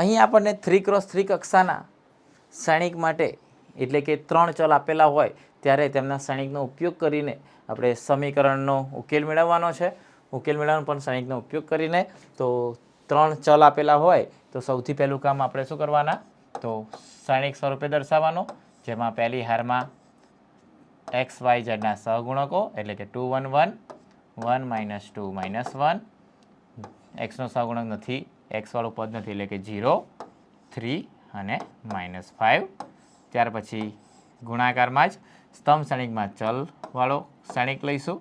અહીં આપણને three cross three કક્ષાના શ્રેણિક માટે, એટલે કે ત્રણ ચલ આપેલા હોય, ત્યારે તેમના શ્રેણિકનો ઉપયોગ કરીને આપણે સમીકરણનો ઉકેલ મેળવવાનો છે. ઉકેલ મેળવવાનો પણ શ્રેણિકનો ઉપયોગ કરીને તો ત્રણ ચલ આપેલા હોય, તો સૌથી પહેલું કામ આપણે શું કરવાના? તો શ્રેણિક સ્વરૂપે દર્શાવવાનો, જેમાં પહેલી હારમાં એક્સ વાય ઝેડના સહગુણકો, એટલે કે two one one one minus two minus one એક્સનો સહગુણક નથી એક્સવાળું પદ નથી, એટલે કે ઝીરો થ્રી અને માઇનસ ફાઇવ ત્યાર પછી ગુણાકારમાં જ સ્તંભ શ્રેણિકમાં ચલવાળો શ્રેણિક લઈશું.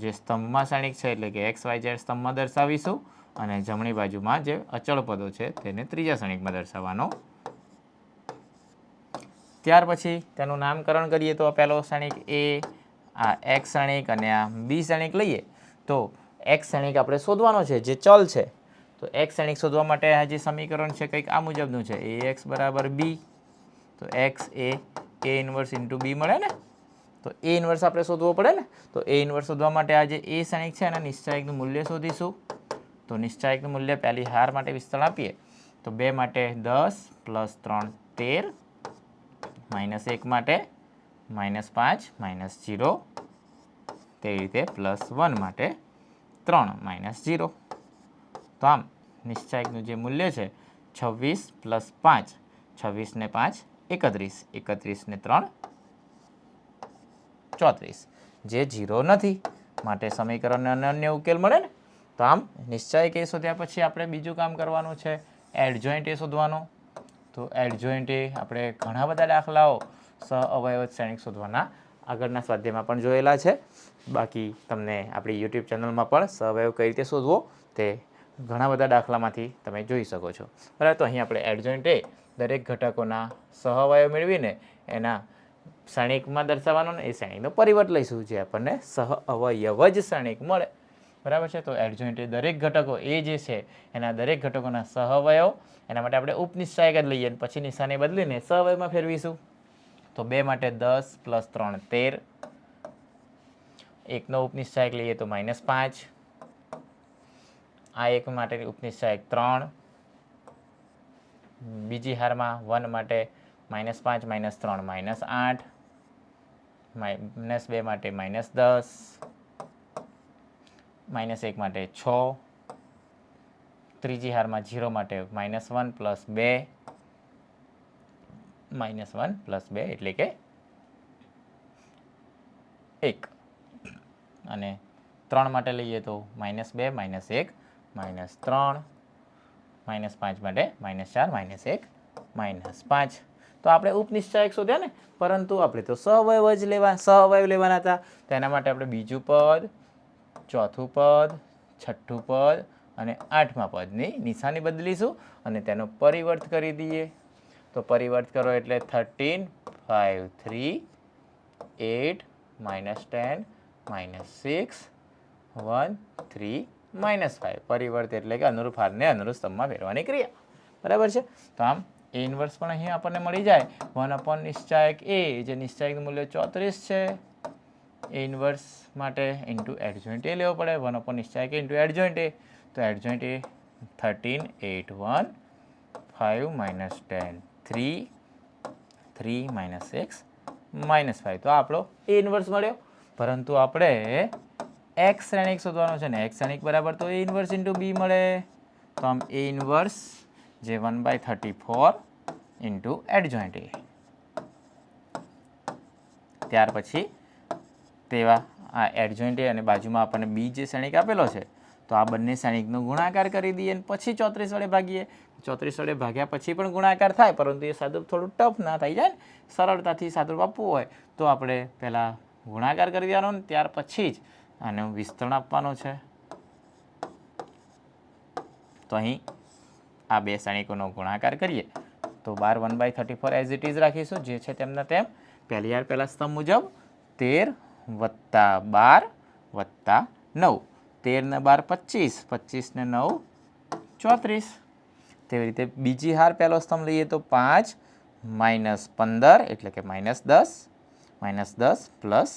જે સ્તંભમાં શ્રેણિક છે, એટલે કે એક્સ વાય ઝેડ સ્તંભમાં દર્શાવીશું. અને જમણી બાજુમાં જે અચળ પદો છે, તેને ત્રીજા શ્રેણિકમાં દર્શાવવાનો. ત્યાર પછી તેનું નામકરણ કરીએ તો પહેલો શ્રેણિક એ આ એક્સ શ્રેણિક અને આ બી શ્રેણિક લઈએ. તો એક્સ શ્રેણિક આપણે શોધવાનો છે, જે ચલ છે. તો એક્સ શ્રેણિક શોધવા માટે આ જે સમીકરણ છે કંઈક આ મુજબનું છે. એ એક્સ બરાબર બી તો X A A inverse into B મળે ને? તો એ ઇન્વર્સ આપણે શોધવો પડે ને? તો એ ઇન્વર્સ શોધવા માટે આ જે એ શ્રેણિક છે એના નિશ્ચાયકનું મૂલ્ય શોધીશું. તો નિશ્ચાયકનું મૂલ્ય પહેલી હાર માટે વિસ્તરણ આપીએ. તો બે માટે દસ પ્લસ ત્રણ તેર, માઇનસ એક માટે માઇનસ પાંચ, માઇનસ જીરો તે રીતે પ્લસ વન માટે ત્રણ, માઇનસ જીરો તો આમ નિશ્ચાયકનું જે મૂલ્ય છે, છવ્વીસ પ્લસ પાંચ. છવ્વીસ ને પાંચ, એકત્રીસ. એકત્રીસ ને ત્રણ, ચોત્રીસ. જે જીરો નથી, માટે સમીકરણને અનન્ય ઉકેલ મળે ને? તો આમ નિશ્ચાયક એ શોધ્યા પછી આપણે બીજું કામ કરવાનું છે એડજોઈન્ટ એ શોધવાનું. તો એડજોઈન્ટ એ આપણે ઘણા બધા દાખલાઓ સ અવયવ શ્રેણિક શોધવાના આગળના સ્વાધ્યાયમાં પણ જોયેલા છે. બાકી તમને આપણી યુટ્યુબ ચેનલમાં પણ સહઅવયવ કઈ રીતે શોધવો તે ઘણા બધા દાખલામાંથી તમે જોઈ શકો છો. બરાબર, તો અહીં આપણે એડજોઇન્ટે દરેક ઘટકોના સહવાયો મેળવીને એના શ્રેણિકમાં દર્શાવવાનો ને એ શ્રેણિકનો પરિવર્ત લઈશું, જે આપણને સહ અવયવ જ શ્રેણિક મળે. બરાબર છે? તો એડજોઇન્ટે દરેક ઘટકો એ જે છે, એના દરેક ઘટકોના સહવયવ, એના માટે આપણે ઉપનિશ્ચાયક જ લઈએ પછી નિશાને બદલીને સહવયમાં ફેરવીશું. તો બે માટે દસ પ્લસ ત્રણ તેર. એકનો ઉપનિશ્ચાયક લઈએ તો માઇનસ પાંચ. આ એક માટેની ઉપનિશ્ચાયક ત્રણ. બીજી હારમાં વન માટે માઇનસ પાંચ, માઇનસ ત્રણ, માઇનસ આઠ માઇનસ બે માટે માઇનસ દસ, માઇનસ એક માટે છ, ત્રીજી હારમાં ઝીરો માટે માઇનસ વન પ્લસ બે, માઇનસ વન પ્લસ બે એટલે કે એક. અને ત્રણ માટે લઈએ તો માઇનસ બે, માઇનસ એક માઇનસ ત્રણ, માઇનસ પાંચ માટે માઇનસ ચાર, માઇનસ એક, માઇનસ પાંચ. તો આપણે ઉપનિશ્ચાયક શોધ્યા ને? પરંતુ આપણે તો સહવયવ જ લેવા સહવયવ લેવાના હતા. તેના માટે આપણે બીજું પદ, ચોથું પદ, છઠ્ઠું પદ અને આઠમા પદની નિશાની બદલીશું અને તેનો પરિવર્ત કરી દઈએ. તો પરિવર્ત કરો એટલે thirteen five three, eight, minus ten, minus six, one, three minus five પરિવર્ત એટલે કે અનુરૂપ હારને અનુરૂપ સ્તંભમાં ફેરવાની ક્રિયા. બરાબર છે? તો આમ એ ઇન્વર્સ પણ અહીં આપણને મળી જાય. વન અપોન નિશ્ચાયક એ જે નિશ્ચાયકનું મૂલ્ય ચોત્રીસ છે, એ ઇન્વર્સ માટે ઇન્ટુ એડજોઇન્ટ એ લેવો પડે. વન અપોન નિશ્ચાયક ઇન્ટુ એડજોઇન્ટ એ તો adjoint A thirteen eight one five minus ten three three minus six minus five તો આપણો એ ઇન્વર્સ મળ્યો. પરંતુ આપણે એક્સ શ્રેણિક શોધવાનો છે ને એક્સ શ્રેણિક બરાબર તો એ ઇન્વર્સ ઇન્ટુ બી મળે. તો આમ એ ઇન્વર્સ જે one by thirty four into adjoint A ત્યાર પછી તેવા આ એડજોઇન્ટ એ અને બાજુમાં આપણને બી જે શ્રેણિક આપેલો છે, તો આ બંને શ્રેણિકનો ગુણાકાર કરી દઈએ પછી ચોત્રીસ વડે ભાગીએ. ચોત્રીસ વડે ભાગ્યા પછી પણ ગુણાકાર થાય, પરંતુ એ સાદું થોડું ટફ ના થઈ જાય ને? સરળતાથી સાદું આપવું હોય તો આપણે પહેલાં ગુણાકાર કરી દેવાનો ને ત્યાર પછી જ આનું વિસ્તરણ આપવાનું છે. તો અહીં આ બે શ્રેણીકોનો ગુણાકાર કરીએ. તો બાર one by thirty four as it is રાખીશું. જે છે તેમના તેમ પહેલી યાર પહેલા સ્તંભ મુજબ તેર વત્તા બાર વત્તા નવ. તેરને બાર પચીસ પચીસને નવ ચોત્રીસ. તેવી રીતે બીજી હાર પહેલો સ્તંભ લઈએ તો પાંચ માઇનસ પંદર, એટલે કે માઇનસ દસ માઇનસ દસ પ્લસ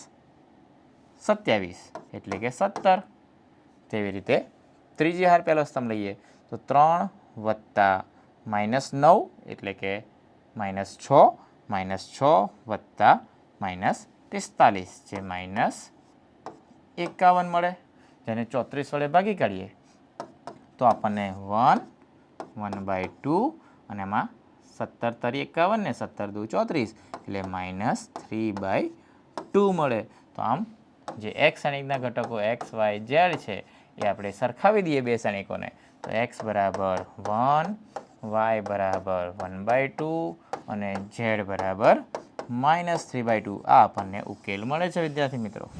સત્યાવીસ એટલે કે સત્તર. તેવી રીતે ત્રીજી હાર પહેલો સ્તંભ લઈએ તો ત્રણ વત્તા માઇનસ નવ એટલે કે માઇનસ છ માઇનસ છ વત્તા માઇનસ પિસ્તાલીસ. જે માઇનસ એકાવન મળે, જેને ચોત્રીસ વડે ભાગી કાઢીએ. તો આપણને વન વન બાય ટુ, અને એમાં સત્તર તરી એકાવન ને સત્તર દુ ચોત્રીસ એટલે માઇનસ થ્રી બાય ટુ મળે. તો આમ જે એક શ્રેણિકના ઘટકો એક્સ વાય ઝેડ છે, એ આપણે સરખાવી દઈએ બે શ્રેણિકોને તો એક્સ બરાબર વન વાય બરાબર વન બાય ટુ અને ઝેડ બરાબર માઇનસ થ્રી બાય ટુ આ આપણને ઉકેલ મળે છે, વિદ્યાર્થી મિત્રો.